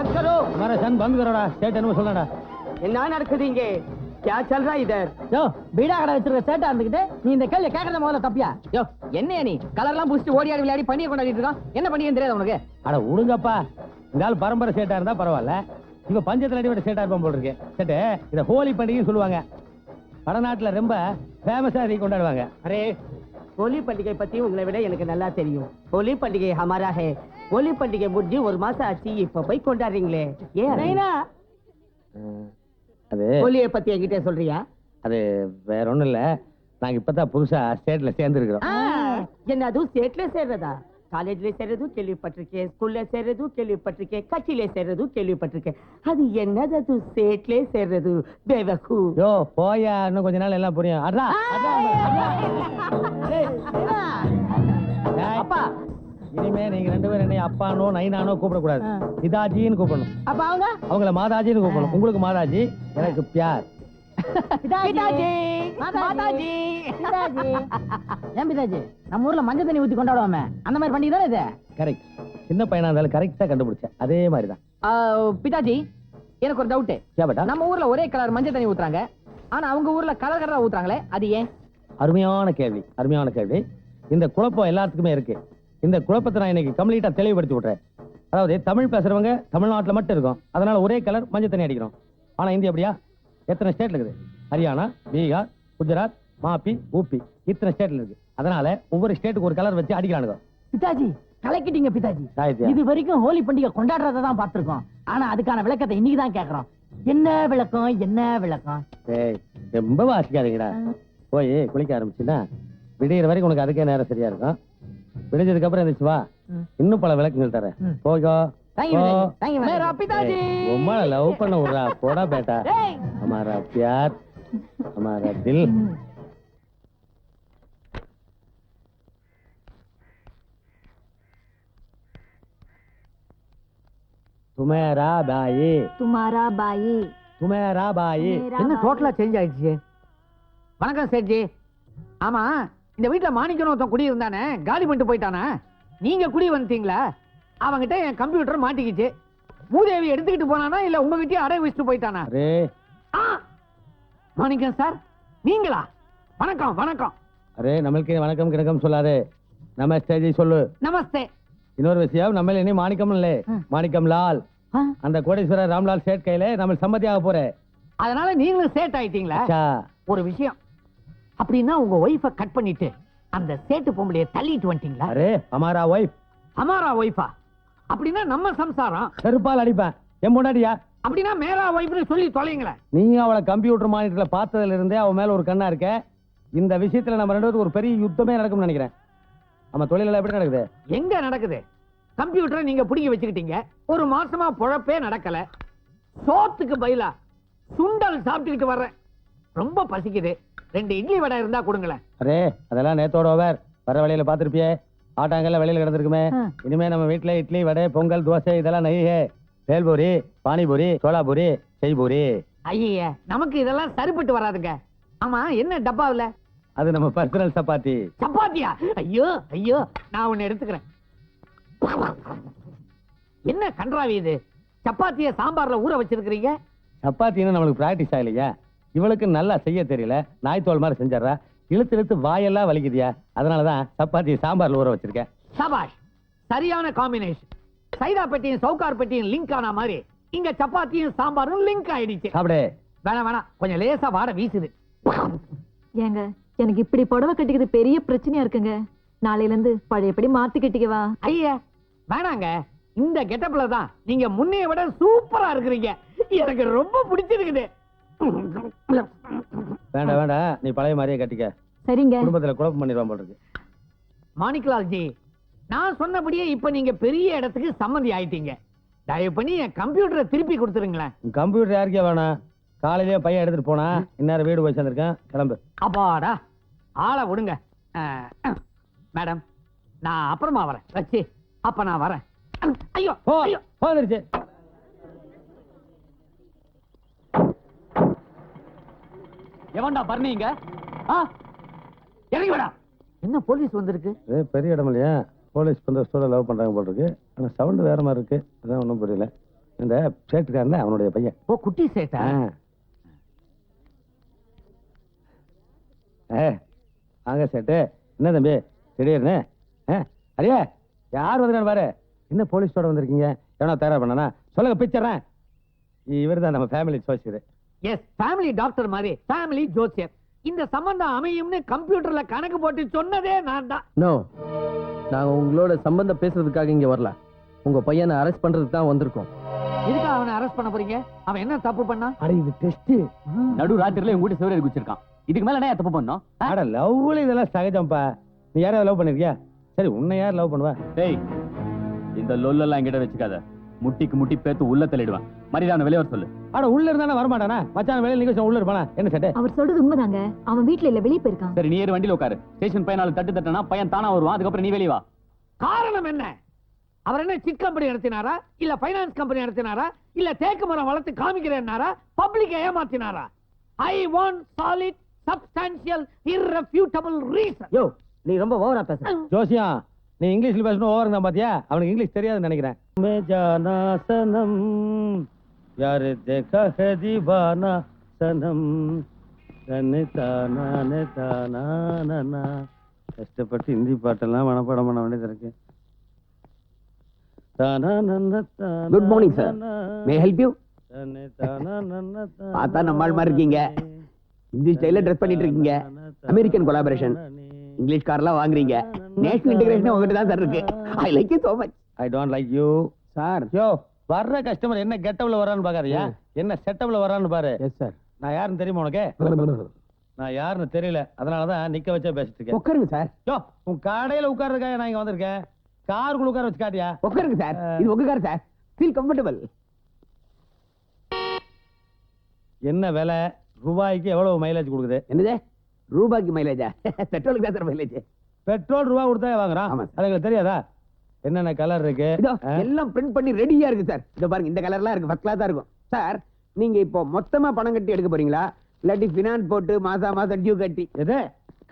बंद करो हमारा सन சேட்டா இருந்துகிட்டு நீ இந்த கேள்வி கேக்குறத முதல்ல தப்பியா? என்ன நீ? கலர்லாம் பூசிட்டு ஓடி ஆடி விளையாடி பண்ணிய கொண்டாடிட்டு என்ன பண்ணியே தெரியாது உனக்கு? அட இந்த பரம்பரை சேட்டா இருந்தா பரவாயில்ல. இவன் பஞ்சத்துல அடிபட்ட சேட்டா இருப்பான் போல் சேட்டு இதை ஹோலி பண்டிகைன்னு சொல்லுவாங்க. வடநாட்டுல ரொம்ப ஃபேமஸா இதை கொண்டாடுவாங்க. அரே होली पंडिगे पति उंगले विட எனக்கு நல்லா தெரியும். ஹோலி பண்டிகை ஹமாரா ஹே. होली பண்டிகை முடிஞ்சு ஒரு மாசம் ஆச்சு இப்ப போய் கொண்டாடுறீங்களே. ஏன் நைனா? அது ஹோலியை பத்தி என்கிட்ட சொல்றியா? அது வேற ஒண்ணும் இல்ல. நாங்க இப்பதான் புதுசா ஸ்டேட்ல சேர்ந்து இருக்கிறோம் என்னது ஸ்டேட்ல சேர்றதா? காலேஜ்ல சேர்றது கேள்விப்பட்டிருக்கேன் ஸ்கூல்ல சேர்றது கேள்விப்பட்டிருக்கேன் கட்சியில சேர்றது கேள்விப்பட்டிருக்கேன். அது என்னது அது? ஸ்டேட்ல சேர்றது பேவகு யோ போயா இன்னும் கொஞ்ச நாள் எல்லாம் புரியும். அதான் அப்பா இனிமே நீங்க ரெண்டு பேரும் என்னை அப்பானோ நைனானோ கூப்பிடக்கூடாது. பிதாஜின்னு கூப்பிடணும். அப்ப அவங்க? அவங்கள மாதாஜின்னு கூப்பிடணும். உங்களுக்கு மாதாஜி எனக்கு பியார். நம்ம ஊர்ல மஞ்சள் தண்ணி ஊத்தி கொண்டாடுவோமே. அந்த மாதிரி பண்டிகை தானே இது? கரெக்ட் சின்ன பையனா இருந்தாலும் கரெக்டா கண்டுபிடிச்சேன். அதே மாதிரி தான் ஆ, பிதாஜி எனக்கு ஒரு டவுட் நம்ம ஊர்ல ஒரே கலர் மஞ்சள் தண்ணி ஊத்துறாங்க. ஆனா அவங்க ஊர்ல கலர் கலரா ஊத்துறாங்களே அது ஏன்? அருமையான கேள்வி. அருமையான கேள்வி. இந்த குழப்பம் எல்லாத்துக்குமே இருக்கு. இந்த குழப்பத்தை நான் இன்னைக்கு கம்ப்ளீட்டா தெளிவுபடுத்தி விட்றேன் அதாவது தமிழ் பேசுறவங்க தமிழ்நாட்டுல மட்டும் இருக்கும். அதனால ஒரே கலர் மஞ்சள் தண்ணி அடிக்கிறோம். ஆனா இந்தியா அப்படியா எத்தனை ஸ்டேட்ல இருக்குது? ஹரியானா பீகார் குஜராத் மாப்பி ஊப்பி இத்தனை ஸ்டேட்ல இருக்கு. அதனால ஒவ்வொரு ஸ்டேட்டுக்கு ஒரு கலர் வச்சு அடிக்கிறானுங்க. பிதாஜி கலக்கிட்டீங்க பிதாஜி. இது வரைக்கும் ஹோலி பண்டிகை கொண்டாடுறத தான் பார்த்திருக்கோம். ஆனா அதுக்கான விளக்கத்தை இன்னைக்கு தான் கேக்குறோம். என்ன விளக்கம் என்ன விளக்கம்? ரொம்ப வாசிக்காதீங்கடா. போய் குளிக்க ஆரம்பிச்சுன்னா விடியிற வரைக்கும் உனக்கு அதுக்கே நேரம் சரியா இருக்கும். விடிஞ்சதுக்கு அப்புறம் எந்திரிச்சு வா. இன்னும் பல விளக்கங்கள் தரேன். போகோ லவ் பண்ண விடுறா. போடா பேட்டா. அமாரா பியார். அமாரா தில். துமேரா என்ன டோட்டலா சேஞ்ச் ஆயிடுச்சு? வணக்கம் சேட்ஜி. ஆமா. இந்த வீட்டுல மாணிக்கணும் ஒருத்தன் குடி இருந்தானே காலி பண்ணிட்டு போயிட்டானா? நீங்க குடி வந்துட்டீங்களா? அவங்கிட்ட என் கம்ப்யூட்டர் மாட்டிக்கிச்சு. மூதேவி எடுத்துக்கிட்டு போனானா இல்ல உங்ககிட்டயே அடை வச்சுட்டு போயிட்டானா? अरे ஆ! மாணிக்கம் சார் நீங்களா? வணக்கம் வணக்கம். அரே நம்மளுக்கு வணக்கம் கிணக்கம் சொல்லாதே. நமஸ்தே சொல்லு. நமஸ்தே. இன்னொரு விஷயம் நம்ம இனி மாணிக்கம் இல்ல. மாணிக்கம் லால். அந்த கோடீஸ்வரர் ராம்லால் சேட் கையில நம்ம சம்மதியாக போறே அதனால நீங்களும் சேட் ஆயிட்டீங்களா? ஒரு விஷயம் அப்படின்னா உங்க ஒய்ஃபை கட் பண்ணிட்டு அந்த சேட்டு பொம்பளைய தள்ளிட்டு வந்துட்டீங்களா? அரே அமாரா ஒய்ஃப் அமாரா ஒய்ஃபா அப்படின்னா நம்ம சம்சாரம். செருப்பால் அடிப்பேன். என் முன்னாடியா அப்படின்னா மேலா ஒய்ஃப்னு சொல்லி தொலைங்களேன். நீங்க அவளை கம்ப்யூட்டர் மானிட்டர்ல பார்த்ததுல இருந்தே அவ மேல ஒரு கண்ணா இருக்க. இந்த விஷயத்துல நம்ம ரெண்டு ஒரு பெரிய யுத்தமே நடக்கும்னு நினைக்கிறேன். நம்ம தொழில எப்படி நடக்குது? எங்க நடக்குது? கம்ப்யூட்டரை நீங்க பிடிங்கி வச்சுக்கிட்டீங்க. ஒரு மாசமா பொழப்பே நடக்கல. சோத்துக்கு பயிலா சுண்டல் சாப்பிட்டுக்கிட்டு வர்றேன். ரொம்ப பசிக்குது. ரெண்டு இட்லி வடை இருந்தா கொடுங்களேன். அரே அதெல்லாம் நேத்தோட ஓவர் வர வழியில பாத்திருப்பியே ஆட்டாங்கல்ல வெளியில கிடந்திருக்குமே. இனிமே நம்ம வீட்டுல இட்லி வடை பொங்கல் தோசை இதெல்லாம் நெய்யே. பேல்பூரி பானிபூரி சோளாபூரி செய்பூரி. ஐய நமக்கு இதெல்லாம் சரிப்பட்டு வராதுங்க. ஆமா என்ன டப்பாவுல? அது நம்ம பர்சனல் சப்பாத்தி. சப்பாத்தியா? ஐயோ ஐயோ நான் ஒண்ணு எடுத்துக்கிறேன். என்ன கன்றாவி இது? சப்பாத்திய சாம்பார்ல ஊற வச்சிருக்கிறீங்க? சப்பாத்தின்னு நம்மளுக்கு பிராக்டிஸ் ஆகலையா. இவளுக்கு நல்லா செய்ய தெரியல. நாய் தோல் மாதிரி செஞ்சிடறா. இழுத்து இழுத்து வாயெல்லாம் வலிக்குதியா. அதனாலதான் சப்பாத்தி சாம்பார்ல ஊற வச்சிருக்கேன். சபாஷ் சரியான காம்பினேஷன் சைதா பெட்டியும் சவுகார் பெட்டியும் லிங்க் ஆன மாதிரி இங்க சப்பாத்தியும் சாம்பாரும் லிங்க் ஆயிடுச்சு. சாப்பிடு. வேணாம் வேணாம். கொஞ்சம் லேசா வாட வீசுது. ஏங்க எனக்கு இப்படி புடவை கட்டிக்கிறது பெரிய பிரச்சனையா இருக்குங்க. நாளையில இருந்து பழையபடி மாத்தி கட்டிக்கவா? ஐயா வேணாங்க. இந்த கெட்டப்ல தான் நீங்க முன்னைய விட சூப்பரா இருக்கிறீங்க. எனக்கு ரொம்ப பிடிச்சிருக்குது. வேண்டாம் வேண்டாம் நீ பழைய மாதிரியே கட்டிக்க. சரிங்க. குடும்பத்துல குழப்பம் பண்ணிடுவான் போல இருக்கு. மாணிக்கலால் ஜி நான் சொன்னபடியே இப்ப நீங்க பெரிய இடத்துக்கு சம்மந்தி ஆயிட்டீங்க. தயவு பண்ணி என் கம்ப்யூட்டரை திருப்பி கொடுத்துருங்களேன். கம்ப்யூட்டர் யாருக்கே வேணாம் காலையிலேயே பையன் எடுத்துட்டு போனா இந்நேரம் வீடு போய் சேர்ந்திருக்கேன். கிளம்பு. அப்பாடா ஆளை விடுங்க. மேடம் நான் அப்புறமா வரேன். வச்சு அப்ப நான் வரேன். ஐயோ போ ஐயோ. எவன்டா பர்னீங்க ஆ இறங்கி விடா. என்ன போலீஸ் வந்திருக்கு? ஏ பெரிய இடம் இல்லையா? போலீஸ் பந்த ஸ்டோட லவ் பண்றாங்க போல இருக்கு. ஆனா சவுண்ட் வேற மாதிரி இருக்கு. அதான் ஒன்றும் புரியல. இந்த சேட்டுக்காரன் அவனுடைய பையன். ஓ குட்டி சேட்டா? ஆ. ஏ வாங்க சேட்டு. என்ன தம்பி? திடீர்னு? ஆ, அடியே யார் வந்துருக்கான்னு பாரு. என்ன போலீஸோட வந்திருக்கீங்க? எவனா தயாரா பண்ணனா? சொல்லுங்க பிச்சறேன் இவர் தான் நம்ம ஃபேமிலி சோசியர் எஸ் ஃபேமிலி டாக்டர் மாதிரி ஃபேமிலி ஜோசியர் இந்த சம்பந்தம் அமையும்னு கம்ப்யூட்டர்ல கணக்கு போட்டு சொன்னதே நான் தான். நோ நாங்க உங்களோட சம்பந்தம் பேசுறதுக்காக இங்க வரல. உங்க பையனை அரெஸ்ட் பண்றதுக்கு தான் வந்திருக்கோம். இதுக்கு அவனை அரெஸ்ட் பண்ண போறீங்க? அவன் என்ன தப்பு பண்ணா? அட இது டெஸ்ட் நடு ராத்திரில உங்க வீட்டு சிவரேறி குச்சிருக்கான் இதுக்கு மேல என்ன தப்பு பண்ணோம் அட லவ்ல இதெல்லாம் சகஜம்ப்பா. நீ யாரையாவது லவ் பண்ணிருக்கியா? சரி உன்னை யார் லவ் பண்ணுவா? டேய் இந்த லொல்லெல்லாம் என்கிட்ட வச்சுக்காத. முட்டிக்கு முட்டி பேத்து உள்ள தள்ளிடுவேன். மரியாதை வெளியே வர சொல்லு. அட உள்ள இருந்தானே வரமாட்டானா? மச்சான் வெளியில நிக்க உள்ள இருப்பானா? என்ன சேட்டு? அவர் சொல்றது உண்மைதாங்க. அவன் வீட்ல இல்ல வெளியே போயிருக்கான். சரி நீ ஏறி வண்டியில உட்காரு. ஸ்டேஷன் பையனால தட்டு தட்டனா பையன் தானா வருவான். அதுக்கப்புறம் நீ வெளியே வா. காரணம் என்ன? அவர் என்ன சிட் கம்பெனி நடத்தினாரா? இல்ல பைனான்ஸ் கம்பெனி நடத்தினாரா? இல்ல தேக்கு மரம் வளர்த்து காமிக்கிறேன்னாரா? Public ஏமாத்தினாரா? I want solid substantial irrefutable reason யோ நீ ரொம்ப ஓவரா பேசுற. ஜோசியா நீ இங்கிலீஷ்ல பேசணும் ஓவருங்க தான் பாத்தியா? அவனுக்கு இங்கிலீஷ் தெரியாதுன்னு நினைக்கிறேன். ஜானாசனம். யாரு தேகானா சனம் கஷ்டப்பட்டு ஹிந்தி பாட்டெல்லாம் மனப்பாடம் பண்ண வேண்டியது இருக்கு. Good morning sir may help you பார்த்தா நம்மால் மாதிரி இருக்கீங்க. ஹிந்தி ஸ்டைல ட்ரெஸ் பண்ணிட்டு இருக்கீங்க. அமெரிக்கன் கொலாபரேஷன் இங்கிலீஷ் கார்லாம் வாங்குறீங்க. நேஷனல் இன்டகிரேஷன் உங்ககிட்ட தான் சார் இருக்கு. I like you so much I don't like you sir யோ வர்ற கஸ்டமர் என்ன கெட்டப்ல வரான்னு பாக்காதயா? என்ன செட்டப்ல வரான்னு பாரு. எஸ் சார் நான் யாருன்னு தெரியுமா உனக்கு? நான் யாருன்னு தெரியல. அதனாலதான் நிக்க வச்சே பேசிட்டு இருக்கேன். உட்காருங்க சார் யோ உன் கடையில உட்கார்றதுக்காக நான் இங்க வந்திருக்கேன். காருக்குள்ள உட்கார வச்சு காட்டியா உட்காருங்க சார் இது உங்க கார் சார் ஃபீல் கம்ஃபர்டபுள் என்ன விலை? ரூபாய்க்கு எவ்வளவு மைலேஜ் கொடுக்குது? என்னது? ரூபாய்க்கு மைலேஜா பெட்ரோலுக்கு தான் சார் மைலேஜ் பெட்ரோல் ரூபா கொடுத்தா வாங்குறான். அது எங்களுக்கு தெரியாதா? என்னென்ன கலர் இருக்கு? எல்லாம் பிரிண்ட் பண்ணி ரெடியா இருக்கு சார் இதோ பாருங்க இந்த கலர்லாம் இருக்கு ஃபர்ஸ்ட் கிளாஸா இருக்கும். சார் நீங்க இப்போ மொத்தமா பணம் கட்டி எடுக்க போறீங்களா? இல்லாட்டி ஃபினான்ஸ் போட்டு மாசா மாசம் டியூ கட்டி. எது?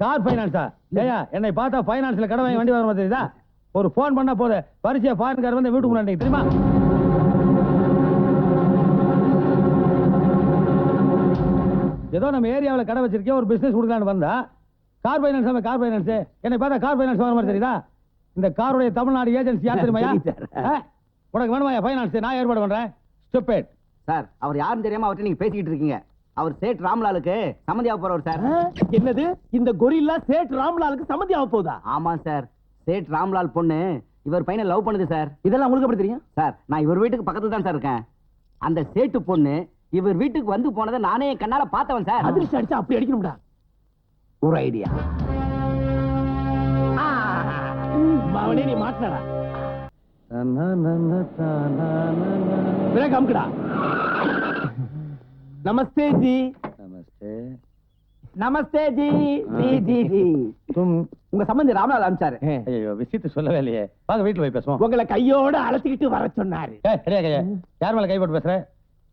கார் ஃபைனான்ஸா ஏயா என்னை பார்த்தா ஃபைனான்ஸ்ல கடன் வாங்கி வண்டி வாங்க தெரியுதா? ஒரு ஃபோன் பண்ணா போதும் பரிசையா ஃபாரின் கார் வந்து வீட்டுக்கு முன்னாடி தெரியுமா? ஏதோ நம்ம ஏரியாவுல கடை வச்சிருக்கேன் ஒரு பிசினஸ் கொடுக்கலான்னு வந்தா கார் ஃபைனான்ஸ் கார் ஃபைனான்ஸ் என்னை பார்த்தா கார் ஃபைனான்ஸ் வாங்க மாதிரி தெரியுதா? இந்த காருடைய தமிழ்நாடு ஏஜென்சி யார் தெரியுமாயா? உனக்கு வேணுமாயா ஃபைனான்ஸ் நான் ஏற்பாடு பண்றேன். ஸ்டூபிட் சார் அவர் யாருன்னு தெரியாம அவர்கிட்ட நீங்க பேசிக்கிட்டு இருக்கீங்க. அவர் சேட் ராம்லாலுக்கு சம்மதியாக போறவர் சார். என்னது? இந்த கொரில்லா சேட் ராம்லாலுக்கு சம்மதி ஆக போதா ஆமா சார். சேட் ராம்லால் பொண்ணு இவர் பையனை லவ் பண்ணுது சார். இதெல்லாம் உங்களுக்கு எப்படி தெரியும்? சார் நான் இவர் வீட்டுக்கு பக்கத்துல தான் சார் இருக்கேன். அந்த சேட்டு பொண்ணு இவர் வீட்டுக்கு வந்து போனதை நானே கண்ணால பார்த்தவன் சார். அதிர்ஷ்டம் அடிச்சா அப்படி அடிக்கணும்டா. ஒரு ஐடியா அவனே நீ மாட்டினடா. அமுக்குடா. நமஸ்தே ஜி. நமஸ்தே. நமஸ்தே ஜி. ஜி ஜி ஜி. உங்க சம்பந்தி ராம்லால் அனுப்பிச்சாரு ஐயோ விஷயத்தை சொல்லவே இல்லையே. வாங்க வீட்டுல போய் பேசுவோம். உங்களை கையோட அழைச்சிக்கிட்டு வர சொன்னாரு. யார் மேல கை போட்டு பேசுற?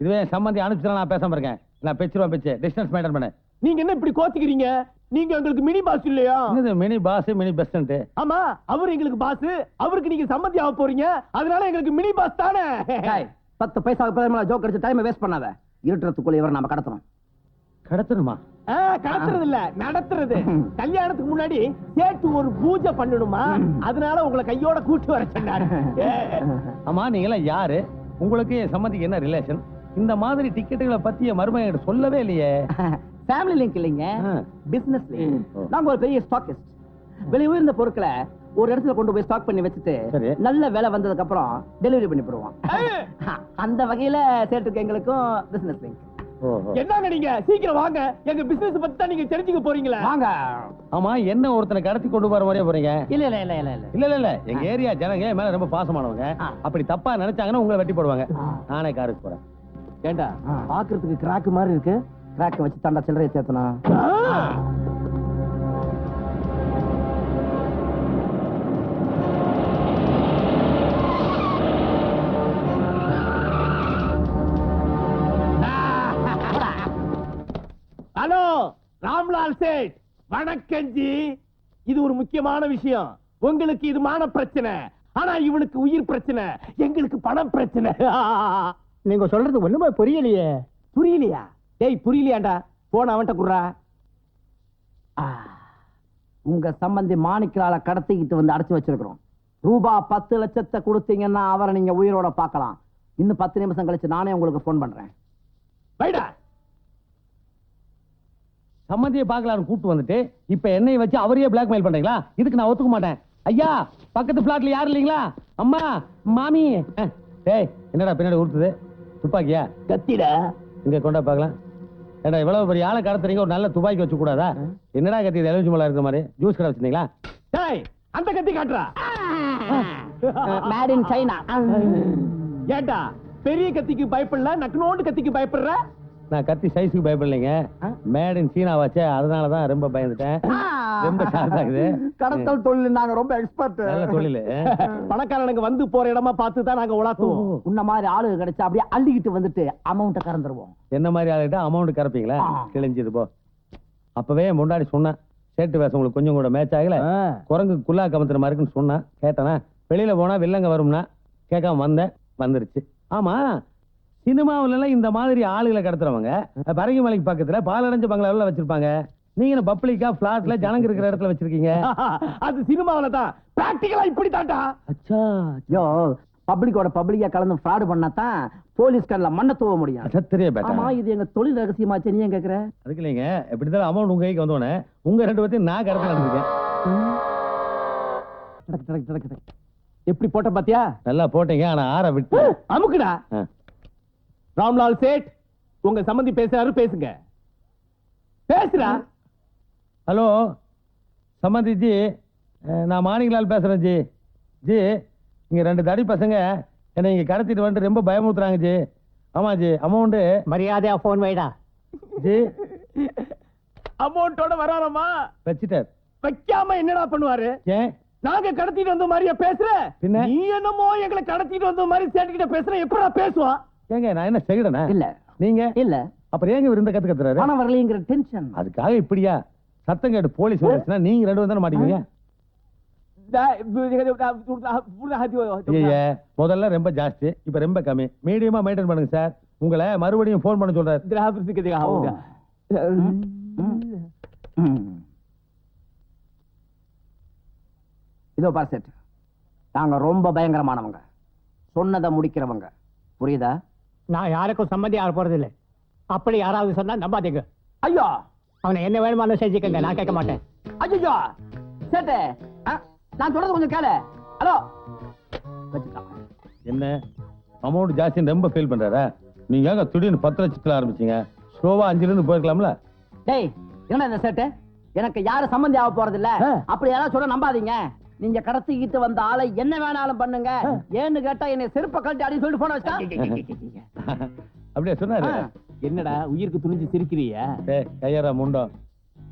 இதுவே சம்பந்தி அனுப்பிச்சுலாம் நான் பேசாம இருக்கேன். நான் பேச்சிருவேன் பேச்சு. டிஸ்டன்ஸ் மெயின்டைன் பண்ணு. நீங்க என்ன இப்படி கோச்சிக்கிறீங்க? நீங்க எங்களுக்கு மினி பாஸ் இல்லையா? என்னது மினி பாஸ் மினி பெஸ்ட் ஆமா அவர் எங்களுக்கு பாஸ் அவருக்கு நீங்க சம்மதி ஆக போறீங்க. அதனால எங்களுக்கு மினி பாஸ் தானே? பத்து பைசா பதினொன்று ஜோக் அடிச்சு டைம் வேஸ்ட் பண்ணாத. இருட்டுறதுக்குள்ள இவரை நாம கடத்தணும். கடத்தணுமா? ஆ, கடத்துறது இல்ல நடத்துறது கல்யாணத்துக்கு முன்னாடி சேட்டு ஒரு பூஜை பண்ணணுமா? அதனால உங்களை கையோட கூட்டி வர சொன்னாரு. ஏ, ஆமா நீங்க எல்லாம் யாரு? உங்களுக்கு என் சம்மந்திக்கு என்ன ரிலேஷன் இந்த மாதிரி டிக்கெட்டுகளை பத்தி என் மருமகன் என்கிட்ட சொல்லவே இல்லையே. ஃபேமிலி லிங்க் இல்லைங்க. பிசினஸ் லிங்க் நாங்க ஒரு பெரிய ஸ்டாக்கிஸ்ட் விலை உயர்ந்த பொருட்களை ஒரு இடத்துல கொண்டு போய் ஸ்டாக் பண்ணி வச்சுட்டு நல்ல வேலை வந்ததுக்கு அப்புறம் டெலிவரி பண்ணி போடுவோம். அந்த வகையில சேர்த்துக்கு எங்களுக்கும் பிசினஸ் லிங்க் என்னங்க நீங்க? சீக்கிரம் வாங்க. எங்க பிசினஸ் பத்தி தான் நீங்க தெரிஞ்சுக்க போறீங்களா. வாங்க. ஆமா என்ன ஒருத்தனை கடத்தி கொண்டு வர வரைய போறீங்க? இல்ல இல்ல இல்ல இல்ல இல்ல. இல்ல இல்ல எங்க ஏரியா ஜனங்க மேல ரொம்ப பாசமானவங்க. அப்படி தப்பா நினைச்சாங்கன்னா உங்களை வெட்டி போடுவாங்க. நானே காருக்கு போறேன். ஏண்டா பாக்குறதுக்கு கிராக்கு மாதிரி இருக்கு? கிராக் வச்சு தாண்டா சில்லறையை சேர்த்தனா ஹலோ ராம்லால் சேட் வணக்கம் ஜி. இது ஒரு முக்கியமான விஷயம். உங்களுக்கு இது மான பிரச்சனை. ஆனா இவனுக்கு உயிர் பிரச்சனை. எங்களுக்கு பணம் பிரச்சனை. நீங்க சொல்றது ஒண்ணுமே புரியலையே. புரியலையா? டேய் புரியலையாண்டா? போன அவன்கிட்ட குடுறா. ஆ, உங்க சம்பந்தி மாணிக்கலால கடத்திக்கிட்டு வந்து அடைச்சு வச்சிருக்கிறோம். ரூபா பத்து லட்சத்தை கொடுத்தீங்கன்னா அவரை நீங்க உயிரோட பார்க்கலாம். இன்னும் பத்து நிமிஷம் கழிச்சு நானே உங்களுக்கு ஃபோன் பண்றேன். வைடா! சம்மந்தியை பார்க்கலான்னு கூட்டு வந்துட்டு இப்ப என்னைய வச்சு அவரையே பிளாக்மெயில் பண்றீங்களா? இதுக்கு நான் ஒத்துக்க மாட்டேன். ஐயா பக்கத்து பிளாட்ல யாரும் இல்லைங்களா? அம்மா மாமி. டேய் என்னடா பின்னாடி உறுத்துது துப்பாக்கியா? கத்திடா. இங்க கொண்டா பார்க்கலாம். ஏடா இவ்வளவு பெரிய ஆளை கடத்துறீங்க ஒரு நல்ல துப்பாக்கி வச்சு கூடாதா என்னடா கத்தி இது எலுமிச்சு மலை இருக்கிற மாதிரி? ஜூஸ் கடை வச்சிருந்தீங்களா? டேய் அந்த கத்தி காட்டுறா. மேட் இன் சைனா ஏண்டா பெரிய கத்திக்கு பயப்படல நக்கனோண்டு கத்திக்கு பயப்படுற? நான் கத்தி சைஸுக்கு பயப்படலைங்க. மேட் இன் சீனா வச்சே அதனால தான் ரொம்ப பயந்துட்டேன். ரொம்ப ஷார்ட் ஆகுது கடத்தல் தொழில் நாங்க ரொம்ப எக்ஸ்பர்ட் நல்ல தொழில். பணக்காரனுங்க வந்து போற இடமா பார்த்து தான் நாங்க உலாத்துவோம். உன்ன மாதிரி ஆளுங்க கிடைச்சா அப்படியே அள்ளிக்கிட்டு வந்துட்டு அமௌண்ட்டை கறந்துருவோம். என்ன மாதிரி ஆளுகிட்ட அமௌண்ட் கறப்பீங்களா. கிழிஞ்சது போ. அப்பவே முன்னாடி சொன்னேன். சேட்டு வேஷம் உங்களுக்கு கொஞ்சம் கூட மேட்ச் ஆகல. குரங்கு குல்லா கமத்துற மாதிரி இருக்குன்னு சொன்னேன். கேட்டனா வெளியில போனா வில்லங்க வரும்னா கேட்காம வந்தேன். வந்துருச்சு. ஆமா சினிமாவுல எல்லாம் இந்த மாதிரி ஆளுகளை கடத்துறவங்க பரங்கி மலைக்கு பக்கத்துல பாலடைஞ்ச பங்களாவில் வச்சிருப்பாங்க. நீங்க பப்ளிக்கா பிளாட்ல ஜனங்க இருக்கிற இடத்துல வச்சிருக்கீங்க? அது சினிமாவில தான். பிராக்டிகலா இப்படி தாண்டா அச்சா யோ பப்ளிக்கோட பப்ளிக்கா கலந்து ஃப்ராடு பண்ணாதான் போலீஸ் கண்ணுல மண்ணை தூவ முடியும். சத்திரிய பேட்டா. ஆமா இது எங்க தொழில் ரகசியமாச்சு நீ ஏன் கேக்குற? அதுக்கு இல்லைங்க எப்படி இருந்தாலும் அமௌண்ட் உங்க கைக்கு வந்தோடனே உங்க ரெண்டு பேர்த்தையும் நான் டக்கு, டக்கு. எப்படி போட்ட பாத்தியா? நல்லா போட்டீங்க ஆனா ஆற விட்டு. அமுக்குடா. ராம்லால் சேட் உங்க சம்பந்தி பேசுறாரு பேசுங்க. பேசுறா? ஹலோ? சம்மந்தி ஜி நான் மாணிக்கலால் பேசுறேன் ஜி. ஜி இங்க ரெண்டு தடி பசங்க என்னை இங்க கடத்திட்டு வந்துட்டு ரொம்ப பயமுறுத்துறாங்க ஜி. ஆமா ஜி. அமௌண்ட் மரியாதையா போன் வைடா. ஜி. அமௌண்டோட வராரமா வச்சுட்டார். வைக்காம என்னடா பண்ணுவாரு? ஏன்? நாங்க கடத்திட்டு வந்த மாதிரியா பேசுற? நீ என்னமோ எங்களை கடத்திட்டு வந்த மாதிரி சேட்டுக்கிட்ட பேசுற? எப்படா பேசுவான் ஏங்க நான் என்ன செய்யறேனா இல்ல. நீங்க? இல்ல. அப்புறம் ஏங்க இவர் இந்த கத்து கத்துறாரு? பணம் வரலைங்கிற டென்ஷன் அதுக்காக இப்படியா? சத்தம் கேட்டு போலீஸ் வந்துச்சுன்னா நீங்க ரெண்டு பேரும் தானே மாட்டீங்க முதல்ல ரொம்ப ஜாஸ்தி இப்ப ரொம்ப கம்மி. மீடியமா மெயின்டைன் பண்ணுங்க சார் உங்களை மறுபடியும் ஃபோன் பண்ண சொல்றாரு. இதோ பார் செட் நாங்க ரொம்ப பயங்கரமானவங்க. சொன்னதை முடிக்கிறவங்க. புரியுதா? நான் யாருக்கும் சம்மந்தி ஆக போறது இல்ல அப்படி யாராவது சொன்னா நம்பாதீங்க. ஐயோ! அவனை என்ன வேணுமானு செஞ்சுக்கங்க நான் கேட்க மாட்டேன். ஐயோ சேட்டு! நான் சொல்றது கொஞ்சம் கேளு. ஹலோ! என்ன? அமௌண்ட் ஜாஸ்தின்னு ரொம்ப ஃபீல் பண்றாரா? நீங்க ஏங்க திடீர்னு பத்து லட்சத்துல ஆரம்பிச்சீங்க? ஸ்லோவா அஞ்சுல இருந்து போயிருக்கலாம்ல? டேய் என்ன இந்த சேட்டு? எனக்கு யாரும் சம்மந்தி ஆக போறது இல்ல அப்படி யாராவது சொல்ல நம்பாதீங்க. நீங்க கடத்திக்கிட்டு வந்த ஆளை என்ன வேணாலும் பண்ணுங்க. ஏன்னு கேட்டா என்னை செருப்ப கழட்டி அடி சொல்லிட்டு போன வச்சா அப்படியே சொன்னாரு. என்னடா உயிருக்கு துணிஞ்சு சிரிக்கிறிய கையாரா முண்டம்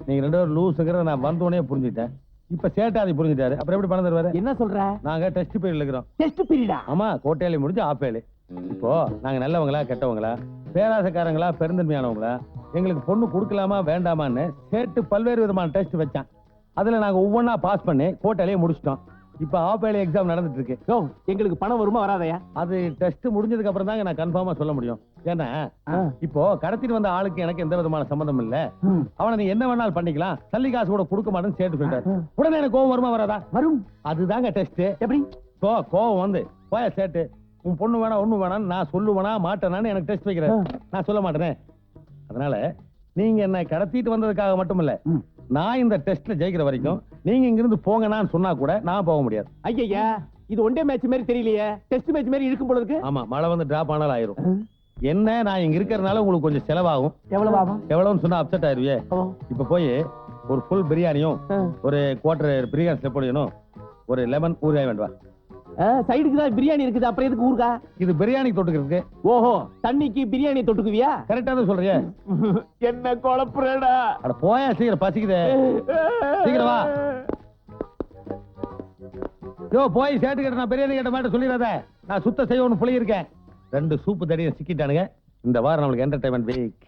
நீங்க ரெண்டு பேரும் லூஸுங்கிறத நான் வந்தோடனே புரிஞ்சுட்டேன். இப்ப சேட்டாதி புரிஞ்சுட்டாரு. அப்புறம் எப்படி பணம் தருவாரு? என்ன சொல்ற? நாங்க டெஸ்ட் பீரியட்ல இருக்கிறோம் டெஸ்ட் பீரியடா? ஆமா கோட்டையாளி முடிஞ்சு ஆப்பேலி இப்போ நாங்க நல்லவங்களா கெட்டவங்களா பேராசக்காரங்களா பெருந்தன்மையானவங்களா எங்களுக்கு பொண்ணு கொடுக்கலாமா வேண்டாமான்னு சேட்டு பல்வேறு விதமான டெஸ்ட் வச்சான். அதுல நாங்க ஒவ்வொன்றா பாஸ் பண்ணி கோட்டையிலேயே முடிச்சிட்டோம். இப்போ ஆப்பேலி எக்ஸாம் நடந்துட்டு இருக்கு யோ எங்களுக்கு பணம் வருமா வராதயா? அது டெஸ்ட் முடிஞ்சதுக்கு அப்புறம் தாங்க நான் கன்ஃபார்மா சொல்ல முடியும். ஏன்னா இப்போ கடத்திட்டு வந்த ஆளுக்கு எனக்கு எந்த விதமான சம்மந்தம் இல்ல. அவனை நீ என்ன வேணாலும் பண்ணிக்கலாம். தள்ளி காசு கூட கொடுக்க மாட்டேன்னு சேட்டு சொல்லிட்டாரு உடனே எனக்கு கோவம் வருமா வராதா? வரும். அதுதாங்க டெஸ்ட் எப்படி? இப்போ கோவம் வந்து. போயா சேட்டு உன் பொண்ணு வேணா ஒண்ணு வேணாம் நான் சொல்லுவேனா மாட்டேனான்னு எனக்கு டெஸ்ட் வைக்கிறேன் நான் சொல்ல மாட்டேனே. அதனால நீங்க என்ன கடத்திட்டு வந்ததுக்காக மட்டும் இல்ல. நான் இந்த டெஸ்ட்ல ஜெயிக்கிற வரைக்கும் நீங்க இங்கிருந்து போங்கன்னு சொன்னா கூட நான் போக முடியாது. ஐயா இது ஒன்டே மேட்ச் மாதிரி தெரியலையே. டெஸ்ட் மேட்ச் மாதிரி இழுக்கும் போல இருக்கு. ஆமா மழை வந்து டிராப் ஆனாலும் ஆயிரும். என்ன நான் இங்க இருக்கிறதுனால உங்களுக்கு கொஞ்சம் செலவாகும். எவ்வளவு ஆகும்? எவ்வளவுன்னு சொன்னா அப்செட் ஆயிருவியே. இப்ப போய் ஒரு ஃபுல் பிரியாணியும் ஒரு குவார்டர் பிரியாணி பண்ணிக்கணும் ஒரு லெமன் ஊறுகாய் வேண்டுவா? சைடுக்கு தான் பிரியாணி இருக்குது. அப்புறம் எதுக்கு ஊருக்கா இது பிரியாணி தொட்டுக்கிறதுக்கு. ஓஹோ தண்ணிக்கு பிரியாணி தொட்டுக்குவியா? கரெக்டா தான் சொல்றியே. என்ன குழப்புறடா? அட போயா சீக்கிரம் பசிக்குதே. சீக்கிரம் வா. யோ போய் சேட்டு கிட்ட நான் பிரியாணி கேட்ட மாட்டேன் சொல்லிடாத. நான் சுத்த செய்ய ஒன்று புள்ளி இருக்கேன். ரெண்டு சூப்பு தடியை சிக்கிட்டானுங்க. இந்த வாரம் நம்மளுக்கு என்டர்டைன்மெண்ட் வீக்